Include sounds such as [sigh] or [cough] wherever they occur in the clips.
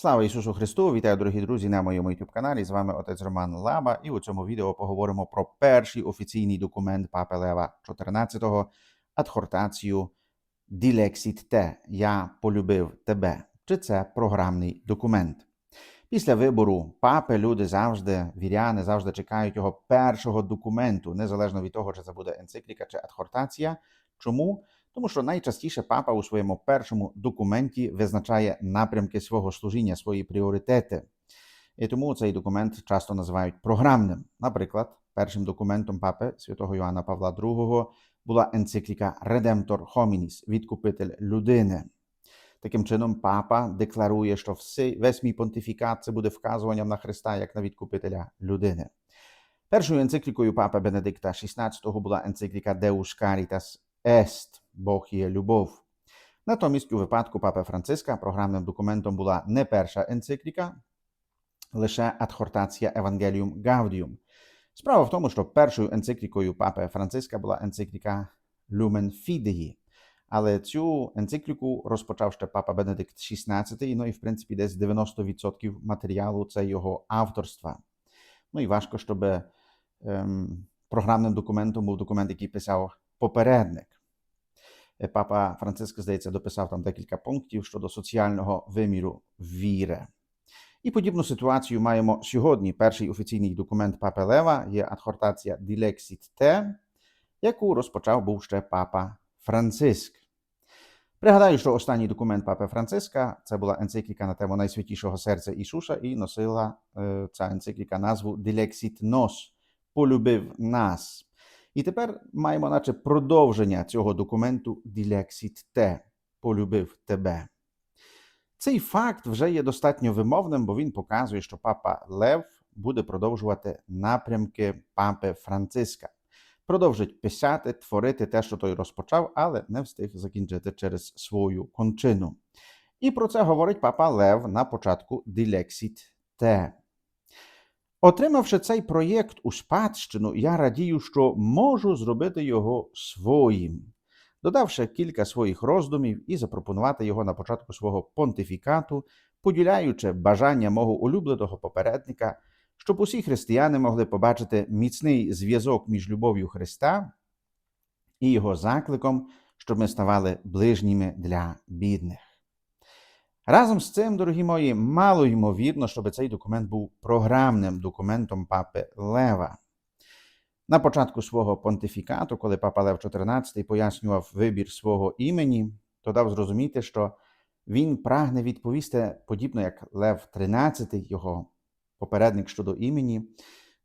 Слава Ісусу Христу! Вітаю, дорогі друзі, на моєму youtube каналі. З вами отець Роман Лаба, і у цьому відео поговоримо про перший офіційний документ Папи Лева XIV адхортацію Ділексіт Те Я полюбив тебе. Чи це програмний документ? Після вибору папи люди завжди, віряни завжди чекають його першого документу, незалежно від того, чи це буде енцикліка чи адхортація. Чому? Тому що найчастіше папа у своєму першому документі визначає напрямки свого служіння, свої пріоритети. І тому цей документ часто називають програмним. Наприклад, першим документом папи святого Йоанна Павла II була енцикліка Redemptor Hominis відкупитель людини. Таким чином, папа декларує, що всі, весь мій понтифікат це буде вказуванням на Христа як на відкупителя людини. Першою енциклікою папи Бенедикта XVI була енцикліка Deus Caritas Est Бог є любов. Натомість, у випадку папи Франциска програмним документом була не перша енцикліка, лише адхортація Евангеліум Гавдіум. Справа в тому, що першою енциклікою папи Франциска була енцикліка Lumen Fidei, але цю енцикліку розпочав ще папа Бенедикт XVI, ну і в принципі десь 90% матеріалу це його авторства. Ну і важко, щоб ем, програмним документом був документ, який писав попередник. Папа Франциск, здається, дописав там декілька пунктів щодо соціального виміру віри. І подібну ситуацію маємо сьогодні. Перший офіційний документ Папи Лева є адхортація Dilexit Te, яку розпочав був ще папа Франциск. Пригадаю, що останній документ Папи Франциска це була енцикліка на тему Найсвятішого серця Ісуса, і носила е, ця енцикліка назву Dilexit Nos полюбив нас. І тепер маємо, наче продовження цього документу Dilexit Te полюбив тебе. Цей факт вже є достатньо вимовним, бо він показує, що папа Лев буде продовжувати напрямки папи Франциска. Продовжить писати, творити те, що той розпочав, але не встиг закінчити через свою кончину. І про це говорить папа Лев на початку Dilexit Te. Отримавши цей проєкт у спадщину, я радію, що можу зробити його своїм, додавши кілька своїх роздумів і запропонувати його на початку свого понтифікату, поділяючи бажання мого улюбленого попередника, щоб усі християни могли побачити міцний зв'язок між любов'ю Христа і його закликом, щоб ми ставали ближніми для бідних. Разом з цим, дорогі мої, мало ймовірно, щоб цей документ був програмним документом папи Лева. На початку свого понтифікату, коли папа Лев XIV пояснював вибір свого імені, то дав зрозуміти, що він прагне відповісти, подібно як Лев XIII, його попередник щодо імені,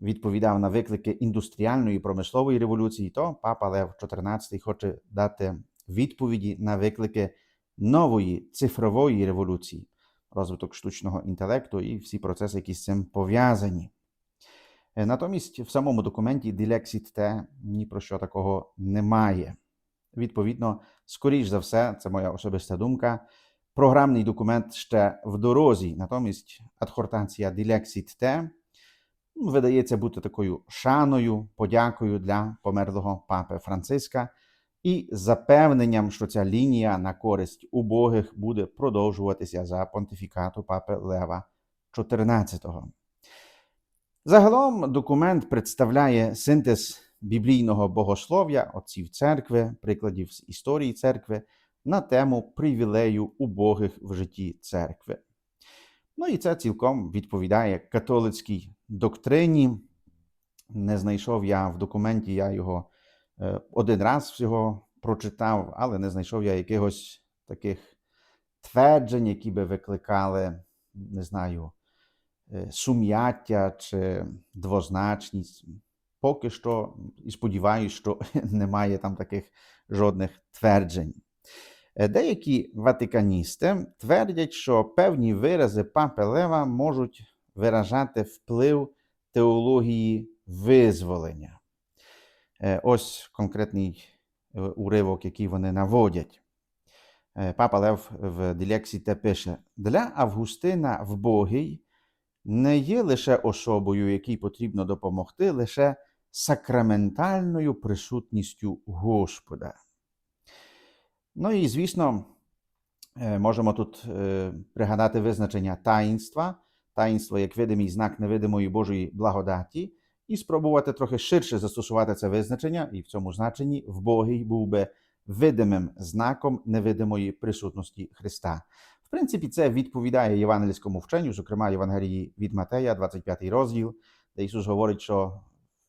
відповідав на виклики індустріальної і промислової революції, то папа Лев XIV хоче дати відповіді на виклики нової цифрової революції, розвиток штучного інтелекту і всі процеси, які з цим пов'язані. Натомість в самому документі Dilexit Te ні про що такого немає. Відповідно, скоріш за все, це моя особиста думка. Програмний документ ще в дорозі, натомість адхортація Dilexit Te видається бути такою шаною, подякою для померлого папи Франциска і запевненням, що ця лінія на користь убогих буде продовжуватися за понтифікату папи Лева XIV. Загалом документ представляє синтез біблійного богослов'я отців церкви, прикладів з історії церкви на тему привілею убогих в житті церкви. Ну і це цілком відповідає католицькій доктрині. Не знайшов я в документі, я його один раз всього прочитав, але не знайшов я якихось таких тверджень, які би викликали, не знаю, сум'яття чи двозначність. Поки що, і сподіваюся, що [laughs] немає там таких жодних тверджень. Деякі ватиканісти твердять, що певні вирази папи Лева можуть виражати вплив теології визволення. Ось конкретний уривок, який вони наводять. Папа Лев в Ділексіте пише: для Августина вбогий не є лише особою, якій потрібно допомогти, лише сакраментальною присутністю Господа. Ну і, звісно, Е, Можемо тут е, пригадати визначення таїнства, таїнство як видимий знак невидимої Божої благодаті, і спробувати трохи ширше застосувати це визначення, і в цьому значенні вбогий був би видимим знаком невидимої присутності Христа. В принципі, це відповідає євангельському вченню, зокрема Євангелії від Матея, 25 розділ, де Ісус говорить, що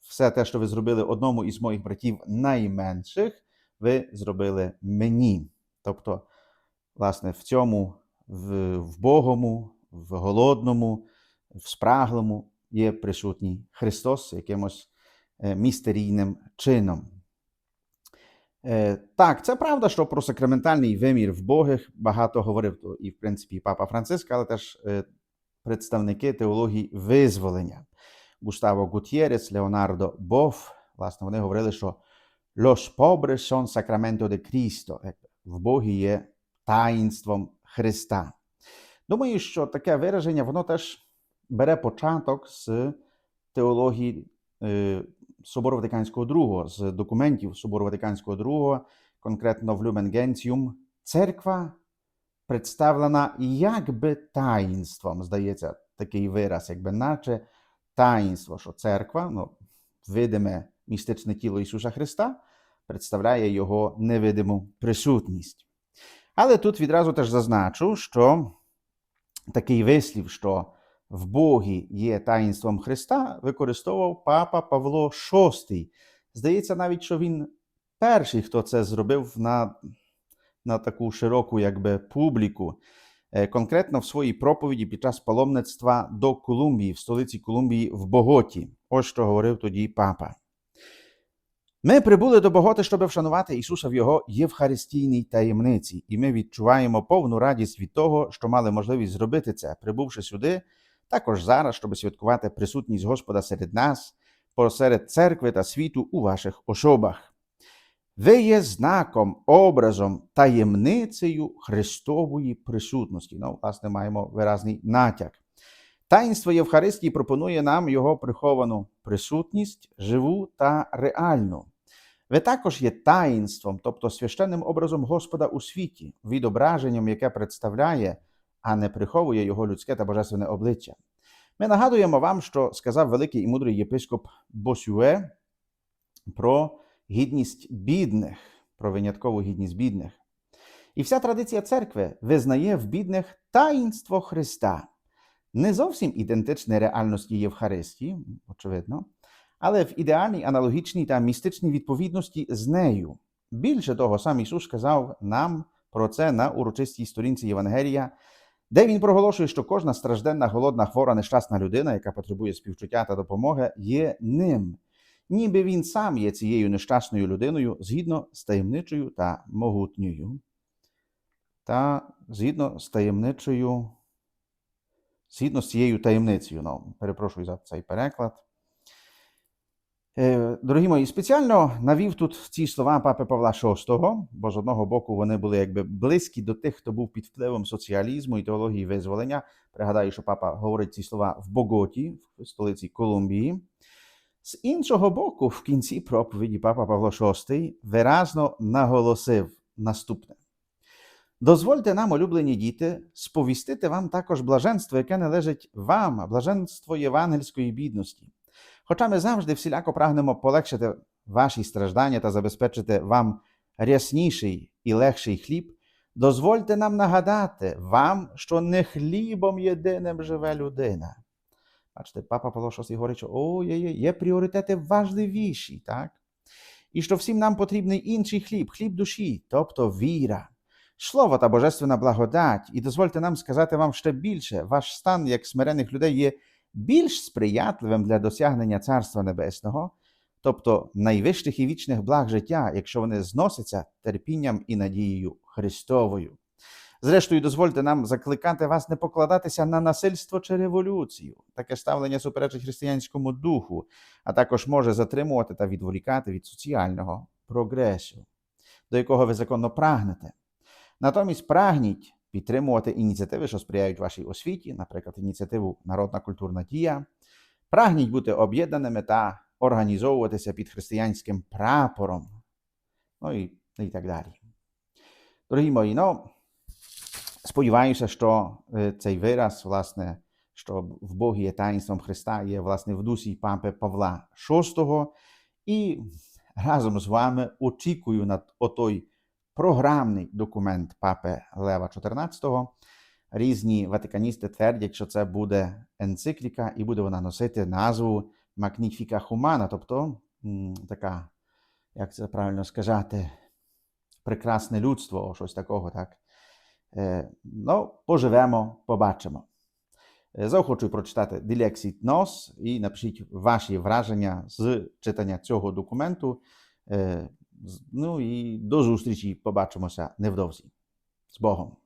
все те, що ви зробили одному із моїх братів найменших, ви зробили мені. Тобто, власне, в цьому в, в Богому, в голодному, в спраглому є присутній Христос якимось містерійним чином. Так, це правда, що про сакраментальний вимір вбогих багато говорив то і, в принципі, Папа Франциск, але теж представники теології визволення. Густаво Гутєрес, Леонардо Боф, власне, вони говорили, що los pobres son sacramento de Cristo. Як Вбогі є таїнством Христа. Думаю, що таке вираження, воно теж бере початок з теології е, Собору Ватиканського II, з документів Собору Ватиканського II, конкретно в Gentium, церква представлена якби таїнством, здається, такий вираз, якби наче таїнство, що церква, ну, видиме містичне тіло Ісуса Христа, представляє Його невидиму присутність. Але тут відразу теж зазначу, що такий вислів, що в Богі є таїнством Христа, використовував папа Павло VI. Здається, навіть, що він перший, хто це зробив на, на таку широку якби, публіку. Е, Конкретно в своїй проповіді під час паломництва до Колумбії, в столиці Колумбії в Боготі. Ось що говорив тоді папа. Ми прибули до Боготи, щоб вшанувати Ісуса в Його євхаристійній таємниці, і ми відчуваємо повну радість від того, що мали можливість зробити це, прибувши сюди, також зараз, щоб святкувати присутність Господа серед нас, посеред церкви та світу у ваших особах. Ви є знаком, образом, таємницею Христової присутності. Ну, власне, маємо виразний натяк. Таїнство Євхаристії пропонує нам його приховану присутність, живу та реальну. Ви також є таїнством, тобто священним образом Господа у світі, відображенням, яке представляє, а не приховує його людське та божественне обличчя. Ми нагадуємо вам, що сказав великий і мудрий єпископ Босюе про гідність бідних, про виняткову гідність бідних. І вся традиція церкви визнає в бідних таїнство Христа не зовсім ідентичне реальності Євхаристії, очевидно, але в ідеальній аналогічній та містичній відповідності з нею. Більше того, сам Ісус сказав нам про це на урочистій сторінці Євангелія, де Він проголошує, що кожна стражденна, голодна, хвора, нещасна людина, яка потребує співчуття та допомоги, є ним, ніби він сам є цією нещасною людиною згідно з таємничою та могутньою. Та згідно з таємничою згідно з цією таємницею. Ну, перепрошую за цей переклад. Е, Дорогі мої, спеціально навів тут ці слова папи Павла VI, бо з одного боку вони були якби близькі до тих, хто був під впливом соціалізму і теології визволення. Пригадаю, що папа говорить ці слова в Боготі, в столиці Колумбії. З іншого боку, в кінці проповіді папа Павло VI виразно наголосив наступне. Дозвольте нам, улюблені діти, сповістити вам також блаженство, яке належить вам, блаженство євангельської бідності. Хоча ми завжди всіляко прагнемо полегшити ваші страждання та забезпечити вам рясніший і легший хліб, дозвольте нам нагадати вам, що не хлібом єдиним живе людина. Бачите, папа Павло VI говорить, що о, є, є, пріоритети важливіші, так? І що всім нам потрібний інший хліб, хліб душі, тобто віра. Слово та божественна благодать, і дозвольте нам сказати вам ще більше, ваш стан як смирених людей є більш сприятливим для досягнення Царства Небесного, тобто найвищих і вічних благ життя, якщо вони зносяться терпінням і надією Христовою. Зрештою, дозвольте нам закликати вас не покладатися на насильство чи революцію. Таке ставлення суперечить християнському духу, а також може затримувати та відволікати від соціального прогресу, до якого ви законно прагнете. Натомість прагніть підтримувати ініціативи, що сприяють вашій освіті, наприклад, ініціативу Народна культурна дія. Прагніть бути об'єднаними та організовуватися під християнським прапором. Ну і, і так далі. Дорогі мої, ну, Сподіваюся, що е, цей вираз, власне, що в Богі є таїнством Христа, є власне в дусі папи Павла VI. І разом з вами очікую на отой програмний документ папи Лева XIV. Різні ватиканісти твердять, що це буде енцикліка, і буде вона носити назву Magnifica Humana, тобто така, як це правильно сказати, прекрасне людство, щось такого, так. Е, ну, поживемо, побачимо. Е, Заохочую прочитати Dilexit Nos і напишіть ваші враження з читання цього документу. Ну і до зустрічі, побачимося невдовзі. З Богом!